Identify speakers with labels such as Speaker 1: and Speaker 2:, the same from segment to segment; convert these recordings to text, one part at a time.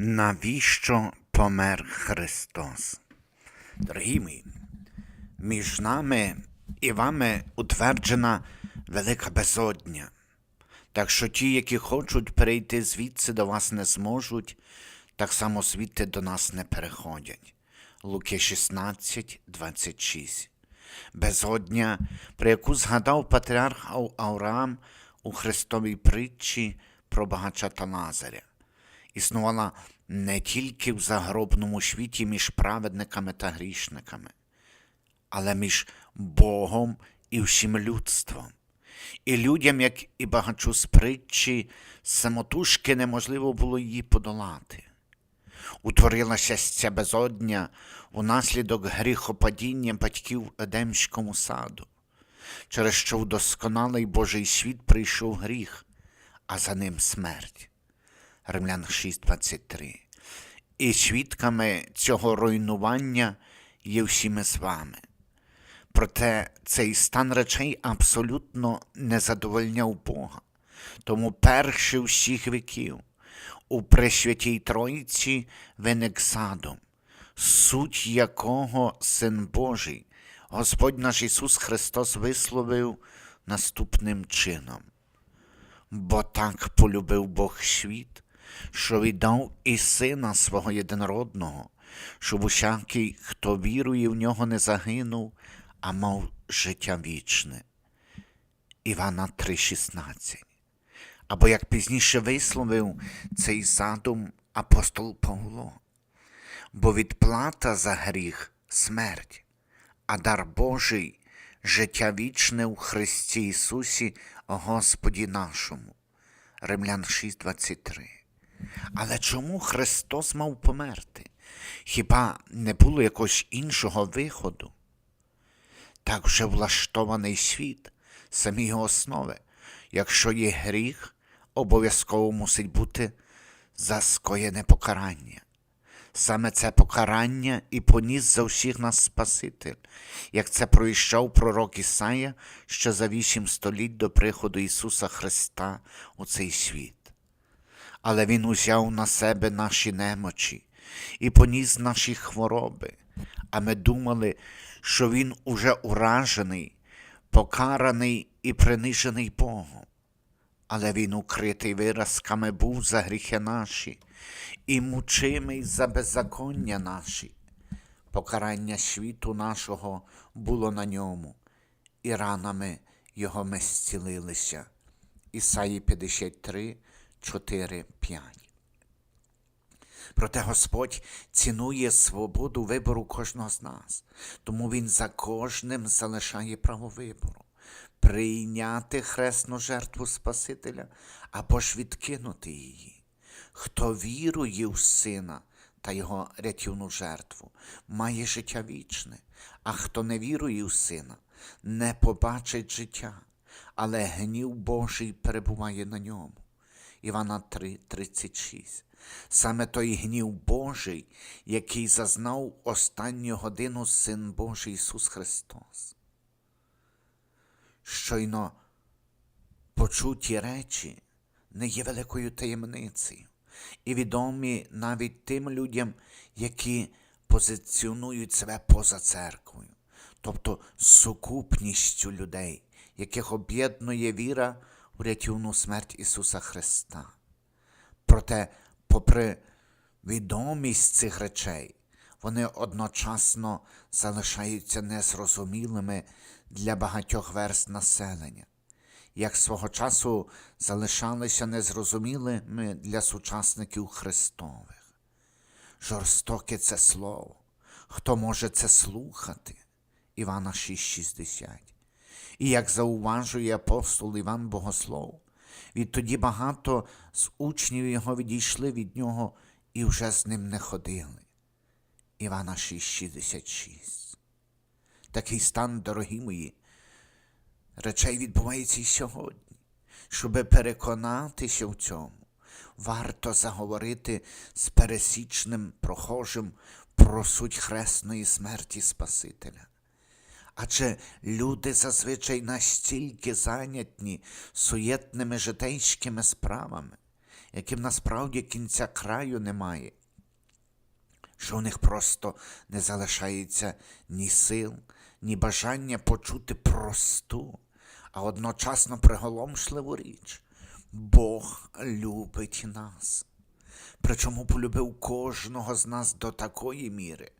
Speaker 1: Навіщо помер Христос? Дорогі мої, між нами і вами утверджена велика безодня. Так що ті, які хочуть перейти звідси до вас не зможуть, так само звідти до нас не переходять. Луки 16, 26. Безодня, про яку згадав патріарх Ав- Авраам у Христовій притчі про багача Лазаря існувала не тільки в загробному світі між праведниками та грішниками, але між Богом і всім людством. І людям, як і багачу з притчі, самотужки неможливо було її подолати. Утворилася ця безодня унаслідок гріхопадіння батьків в Едемському саду, через що в досконалий Божий світ прийшов гріх, а за ним смерть. Римлян 6.23. І свідками цього руйнування є всі ми з вами. Проте цей стан речей абсолютно не задовольняв Бога. Тому перший всіх віків у Пресвятій Троїці виник задум, суть якого Син Божий, Господь наш Ісус Христос висловив наступним чином. Бо так полюбив Бог світ, що віддав і Сина свого єдинородного, щоб усякий, хто вірує в нього, не загинув, а мав життя вічне. Івана 3,16. Або як пізніше висловив цей задум апостол Павло. Бо відплата за гріх смерть, а дар Божий життя вічне у Христі Ісусі, Господі нашому. Римлян 6,23. Але чому Христос мав померти? Хіба не було якогось іншого виходу? Так вже влаштований світ, самі його основи. Якщо є гріх, обов'язково мусить бути за скоєне покарання. Саме це покарання і поніс за всіх нас Спаситель, як це проїжджав пророк Ісая ще за вісім століть до приходу Ісуса Христа у цей світ. Але Він узяв на себе наші немочі і поніс наші хвороби, а ми думали, що Він уже уражений, покараний і принижений Богом. Але він укритий виразками був за гріхи наші, і мучимий за беззаконня наші. Покарання світу нашого було на ньому, і ранами його ми зцілилися. Ісаї 53, 4, 5. Проте Господь цінує свободу вибору кожного з нас, тому Він за кожним залишає право вибору прийняти хресну жертву Спасителя або ж відкинути її. Хто вірує в Сина та Його рятівну жертву, має життя вічне, а хто не вірує в Сина, не побачить життя, але гнів Божий перебуває на ньому. Івана 3, 36. Саме той гнів Божий, який зазнав останню годину Син Божий Ісус Христос. Щойно почуті речі не є великою таємницею і відомі навіть тим людям, які позиціонують себе поза церквою, тобто сукупністю людей, яких об'єднує віра у рятівну смерть Ісуса Христа. Проте, попри відомість цих речей, вони одночасно залишаються незрозумілими для багатьох верст населення, як свого часу залишалися незрозумілими для сучасників Христових. Жорстоке це слово. Хто може це слухати? Івана 6,60. І як зауважує апостол Іван Богослов, відтоді багато з учнів його відійшли від нього і вже з ним не ходили. Івана 6,66. Такий стан, дорогі мої, речей відбувається і сьогодні. Щоби переконатися в цьому, варто заговорити з пересічним прохожим про суть хресної смерті Спасителя. Адже люди зазвичай настільки зайняті суєтними житейськими справами, яким насправді кінця краю немає, що у них просто не залишається ні сил, ні бажання почути просту, а одночасно приголомшливу річ. Бог любить нас. Причому полюбив кожного з нас до такої міри,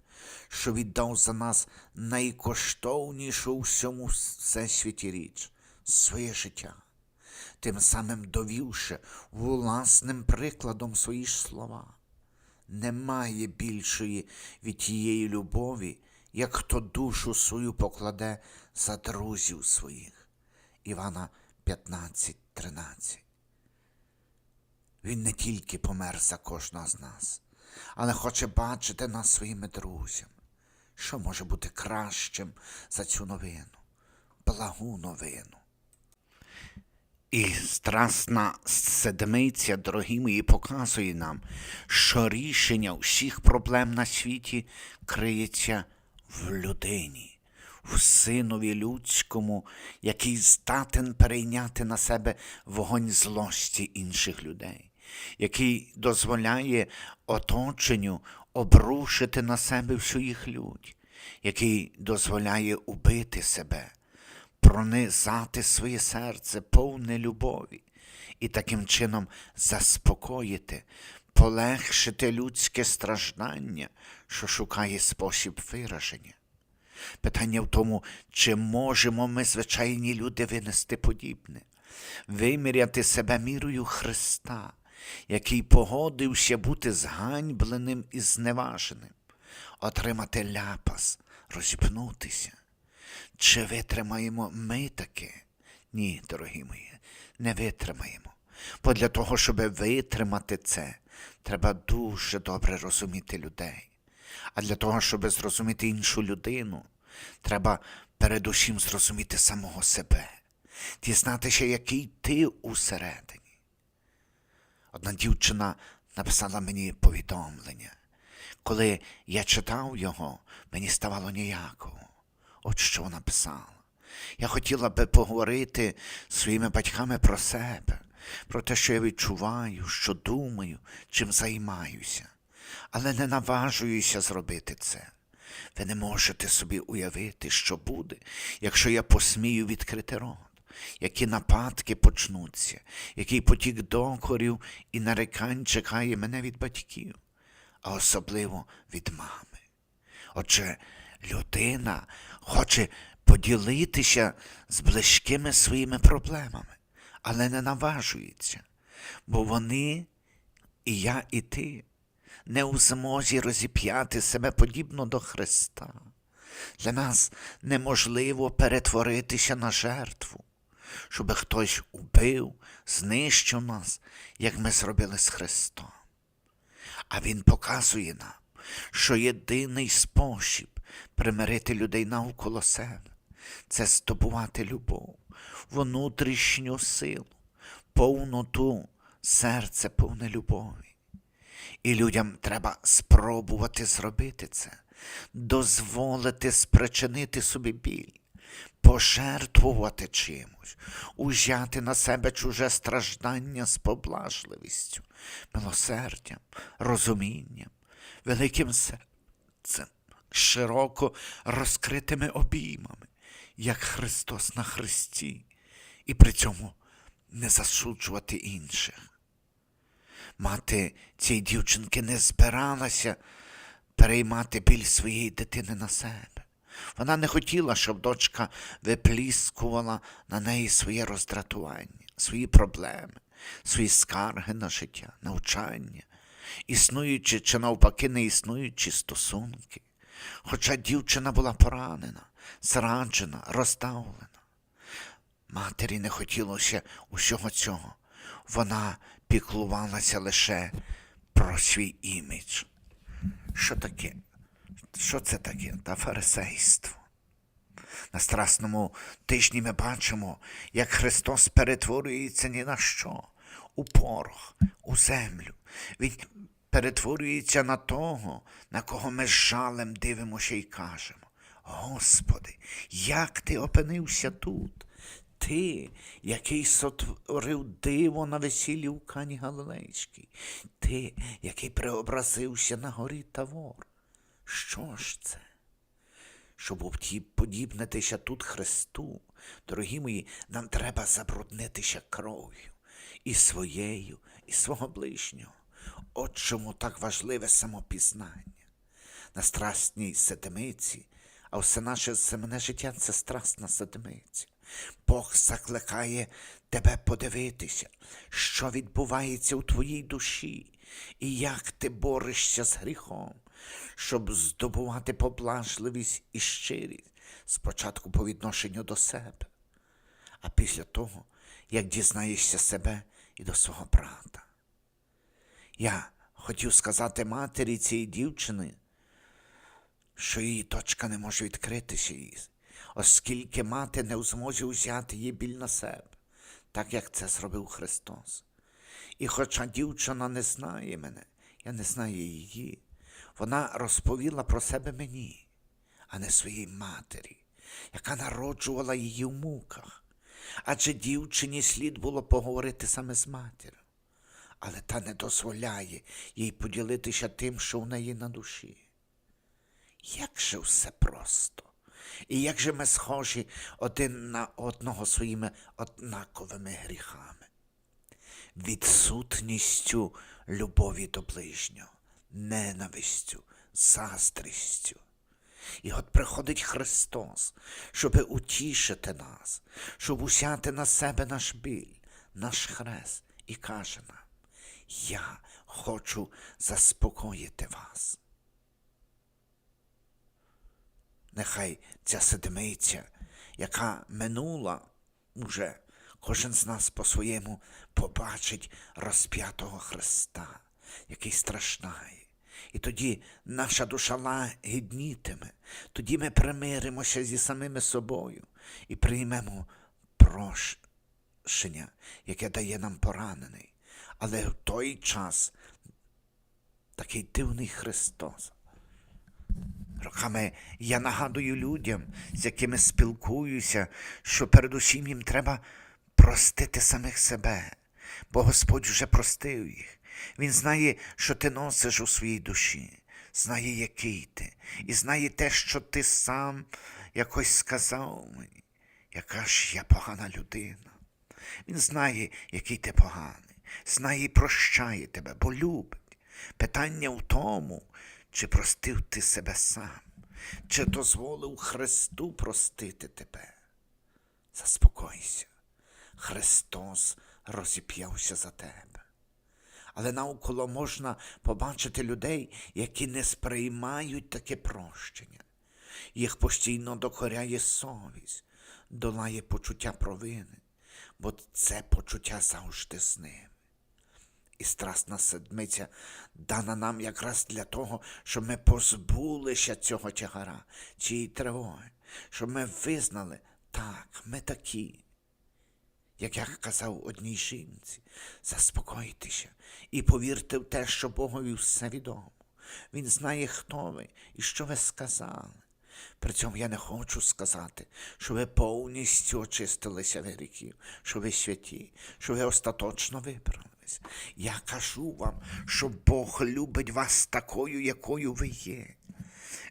Speaker 1: що віддав за нас найкоштовнішу у всьому всесвіті річ своє життя, тим самим довівши власним прикладом свої ж слова. Немає більшої від тієї любові, як хто душу свою покладе за друзів своїх. Івана 15, 13. Він не тільки помер за кожного з нас, але хоче бачити нас своїми друзями. Що може бути кращим за цю новину, благу новину? І страсна седмиця, дорогі мої, показує нам, що рішення всіх проблем на світі криється в людині, в синові людському, який здатен перейняти на себе вогонь злості інших людей, який дозволяє оточенню обрушити на себе всю їх лють, який дозволяє убити себе пронизати своє серце повне любові і таким чином заспокоїти, полегшити людське страждання, що шукає спосіб вираження. Питання в тому, чи можемо ми, звичайні люди, винести подібне, виміряти себе мірою Христа, який погодився бути зганьбленим і зневаженим, отримати ляпас, розіпнутися. Чи витримаємо ми таке? Ні, дорогі мої, не витримаємо. Бо для того, щоб витримати це, треба дуже добре розуміти людей. А для того, щоб зрозуміти іншу людину, треба передусім зрозуміти самого себе, дізнатися, який ти усередині. Одна дівчина написала мені повідомлення. Коли я читав його, мені ставало ніяково. От що вона писала. Я хотіла би поговорити з своїми батьками про себе, про те, що я відчуваю, що думаю, чим займаюся, але не наважуюся зробити це. Ви не можете собі уявити, що буде, якщо я посмію відкрити рот, які нападки почнуться, який потік докорів і нарекань чекає мене від батьків, а особливо від мами. Отже, людина хоче поділитися з близькими своїми проблемами, але не наважується, бо вони, і я, і ти, не у змозі розіп'яти себе подібно до Христа. Для нас неможливо перетворитися на жертву, щоб хтось убив, знищив нас, як ми зробили з Христом. А Він показує нам, що єдиний спосіб примирити людей навколо себе це здобувати любов, внутрішню силу, повноту, серце повне любові. І людям треба спробувати зробити це, дозволити спричинити собі біль, пожертвувати чимось, узяти на себе чуже страждання з поблажливістю, милосердям, розумінням, великим серцем, широко розкритими обіймами, як Христос на Христі, і при цьому не засуджувати інших. Мати цієї дівчинки не збиралася переймати біль своєї дитини на себе. Вона не хотіла, щоб дочка випліскувала на неї своє роздратування, свої проблеми, свої скарги на життя, навчання, існуючі чи навпаки не існуючі стосунки. Хоча дівчина була поранена, зраджена, роздавлена. Матері не хотілося усього цього. Вона піклувалася лише про свій імідж. Що таке? Що це таке? Та фарисейство. На страсному тижні ми бачимо, як Христос перетворюється ні на що, у порох, у землю. Він перетворюється на того, на кого ми з жалем дивимося і кажемо. Господи, як ти опинився тут? Ти, який сотворив диво на весіллі у Кані Галилейській, ти, який преобразився на горі Тавор. Що ж це? Щоб уподібнитися тут Христу, дорогі мої, нам треба забруднитися кров'ю і своєю, і свого ближнього. От чому так важливе самопізнання. На страстній седмиці, а все наше земне життя це страстна седмиця. Бог закликає тебе подивитися, що відбувається у твоїй душі, і як ти борешся з гріхом, щоб здобувати поблажливість і щирість спочатку по відношенню до себе, а після того, як дізнаєшся себе і до свого брата. Я хотів сказати матері цієї дівчини, що її точка не може відкритися їй, оскільки мати не в змозі взяти її біль на себе, так як це зробив Христос. І хоча дівчина не знає мене, я не знаю її, вона розповіла про себе мені, а не своїй матері, яка народжувала її в муках. Адже дівчині слід було поговорити саме з матір'ю, але та не дозволяє їй поділитися тим, що в неї на душі. Як же все просто, і як же ми схожі один на одного своїми однаковими гріхами, відсутністю любові до ближнього, ненавистю, заздрістю. І от приходить Христос, щоб утішити нас, щоб усяти на себе наш біль, наш хрест, і каже нам, я хочу заспокоїти вас. Нехай ця седмиця, яка минула уже, кожен з нас по-своєму побачить розп'ятого Христа, який страждає. І тоді наша душа лагіднітиме, тоді ми примиримося зі самими собою і приймемо прощення, яке дає нам поранений. Але в той час такий дивний Христос. Роками я нагадую людям, з якими спілкуюся, що передусім їм треба простити самих себе, бо Господь вже простив їх. Він знає, що ти носиш у своїй душі, знає, який ти, і знає те, що ти сам якось сказав мені, яка ж я погана людина. Він знає, який ти поганий, знає і прощає тебе, бо любить. Питання в тому, чи простив ти себе сам, чи дозволив Христу простити тебе. Заспокойся, Христос розіп'явся за тебе. Але навколо можна побачити людей, які не сприймають таке прощення. Їх постійно докоряє совість, долає почуття провини, бо це почуття завжди з ними. І страсна седмиця дана нам якраз для того, щоб ми позбулися цього тягара, цієї тривоги, щоб ми визнали, так, ми такі. Як я казав одній жінці, заспокойтеся і повірте в те, що Богові все відомо. Він знає, хто ви і що ви сказали. При цьому я не хочу сказати, що ви повністю очистилися від гріхів, що ви святі, що ви остаточно виправились. Я кажу вам, що Бог любить вас такою, якою ви є.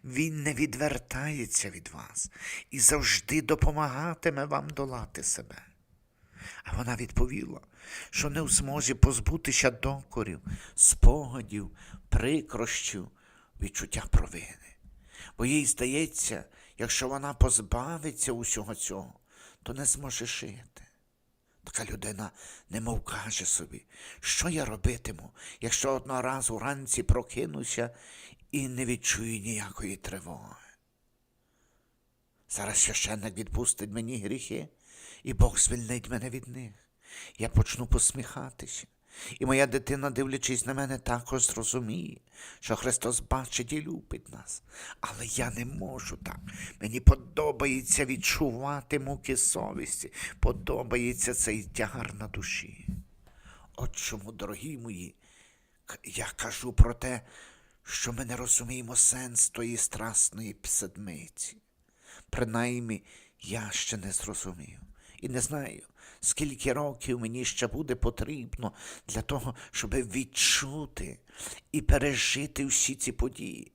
Speaker 1: Він не відвертається від вас і завжди допомагатиме вам долати себе. А вона відповіла, що не в змозі позбутися докорів, спогадів, прикрощів, відчуття провини. Бо їй здається, якщо вона позбавиться усього цього, то не зможе жити. Така людина немов каже собі, що я робитиму, якщо одного разу вранці прокинуся і не відчую ніякої тривоги. Зараз священник відпустить мені гріхи, і Бог звільнить мене від них. Я почну посміхатися. І моя дитина, дивлячись на мене, також зрозуміє, що Христос бачить і любить нас. Але я не можу так. Мені подобається відчувати муки совісті, подобається цей тягар на душі. От чому, дорогі мої, я кажу про те, що ми не розуміємо сенс тої страсної пседмиці. Принаймні, я ще не зрозумів. І не знаю, скільки років мені ще буде потрібно для того, щоб відчути і пережити всі ці події.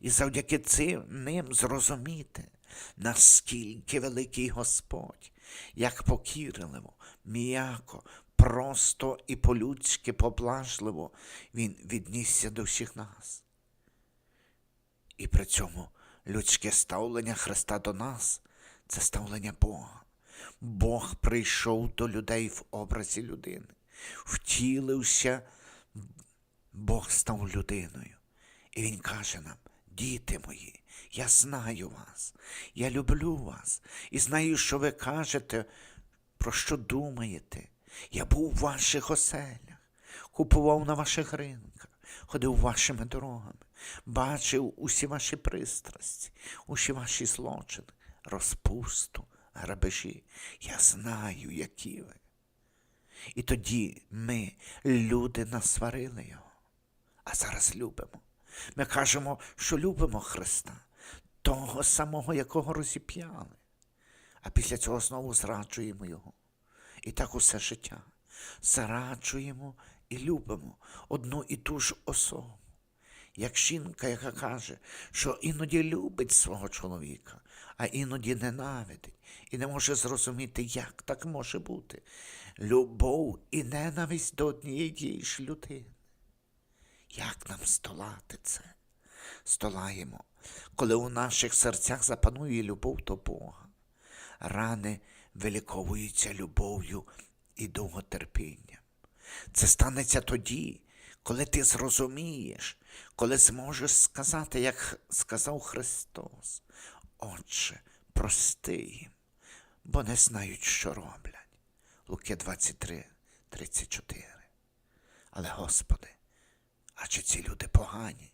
Speaker 1: І завдяки цим ним зрозуміти, наскільки великий Господь, як покірливо, м'яко, просто і по-людськи поблажливо Він віднісся до всіх нас. І при цьому людське ставлення Христа до нас це ставлення Бога. Бог прийшов до людей в образі людини, втілився, Бог став людиною. І Він каже нам, діти мої, я знаю вас, я люблю вас і знаю, що ви кажете, про що думаєте. Я був в ваших оселях, купував на ваших ринках, ходив вашими дорогами, бачив усі ваші пристрасті, усі ваші злочини, розпусту, грабежі. Я знаю, які ви. І тоді ми, люди, насварили його, а зараз любимо. Ми кажемо, що любимо Христа, того самого, якого розіп'яли, а після цього знову зраджуємо Його. І так усе життя. Зраджуємо і любимо одну і ту ж особу. Як жінка, яка каже, що іноді любить свого чоловіка, а іноді ненавидить, і не може зрозуміти, як так може бути. Любов і ненависть до однієї ж людини. Як нам столати це? Столаємо, коли у наших серцях запанує любов до Бога. Рани виліковуються любов'ю і довготерпінням. Це станеться тоді, коли ти зрозумієш, коли зможеш сказати, як сказав Христос, Отче, прости їм, бо не знають, що роблять. Луки 23, 34. Але, Господи, а чи ці люди погані?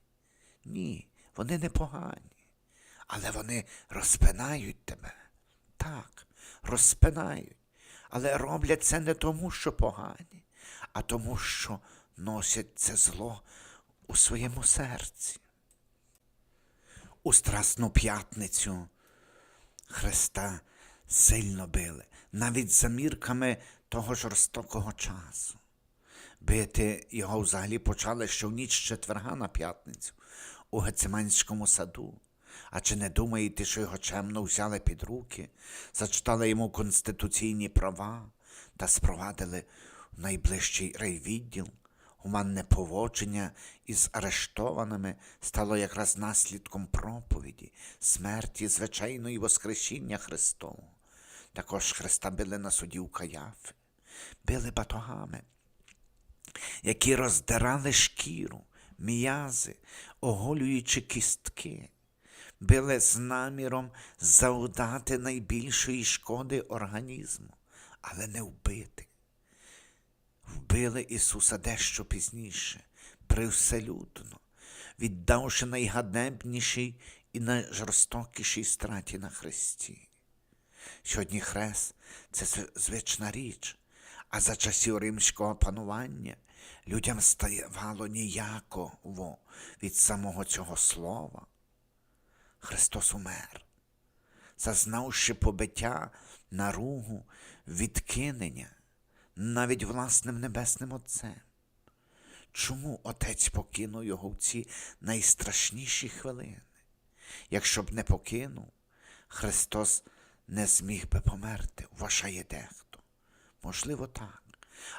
Speaker 1: Ні, вони не погані, але вони розпинають тебе. Так, розпинають, але роблять це не тому, що погані, а тому, що носять це зло у своєму серці. У Страсну п'ятницю Христа сильно били, навіть за мірками того жорстокого часу. Бити його взагалі почали ще в ніч четверга на п'ятницю у Гециманському саду. А чи не думаєте, що його чемно взяли під руки, зачитали йому конституційні права та спровадили в найближчий райвідділ? Гуманне поводження із арештованими стало якраз наслідком проповіді, смерті, звичайної Воскресіння Христового. Також Христа били на суді у Каяфи, били батогами, які роздирали шкіру, м'язи, оголюючи кістки, били з наміром завдати найбільшої шкоди організму, але не вбити. Вбили Ісуса дещо пізніше, привселюдно, віддавши найганебнішій і найжорстокішій страті на Христі. Сьогодні хрест це звична річ, а за часів римського панування людям ставало ніяково від самого цього слова. Христос умер, зазнавши побиття, наругу, відкинення, навіть власним небесним Отцем. Чому Отець покинув його в ці найстрашніші хвилини? Якщо б не покинув, Христос не зміг би померти, вважає дехто. Можливо, так.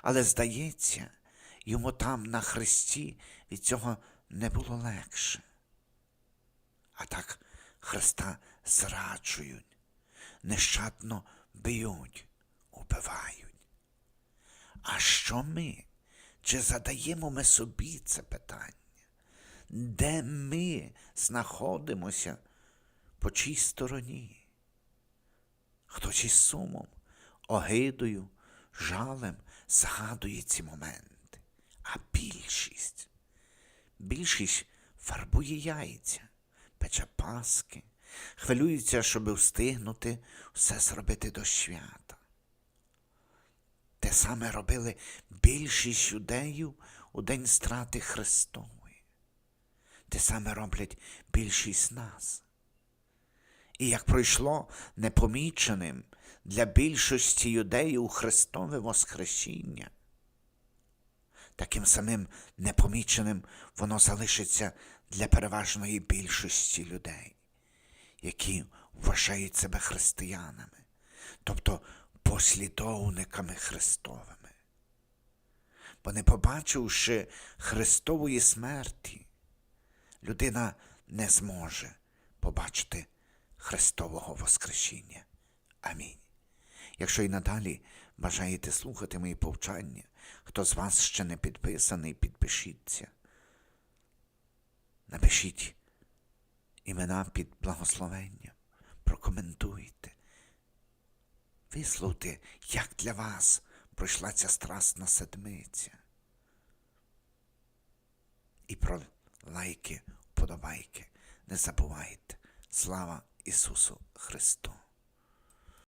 Speaker 1: Але здається, йому там на хресті від цього не було легше. А так Христа зраджують, нещадно б'ють, убивають. А що ми? Чи задаємо ми собі це питання? Де ми знаходимося по чій стороні? Хтось із сумом, огидою, жалем згадує ці моменти, а більшість, більшість фарбує яйця, пече паски, хвилюється, щоб встигнути все зробити до свята. Саме робили більшість юдеїв у день страти Христової. Те саме роблять більшість нас. І як пройшло непоміченим для більшості юдеїв Христове Воскресіння, таким самим непоміченим воно залишиться для переважної більшості людей, які вважають себе християнами, тобто послідовниками Христовими. Бо не побачивши Христової смерті, людина не зможе побачити Христового Воскресіння. Амінь. Якщо і надалі бажаєте слухати мої повчання, хто з вас ще не підписаний, підпишіться. Напишіть імена під благословенням, прокоментуйте. Висловте, як для вас пройшла ця страсна седмиця. І про лайки, вподобайки не забувайте. Слава Ісусу Христу!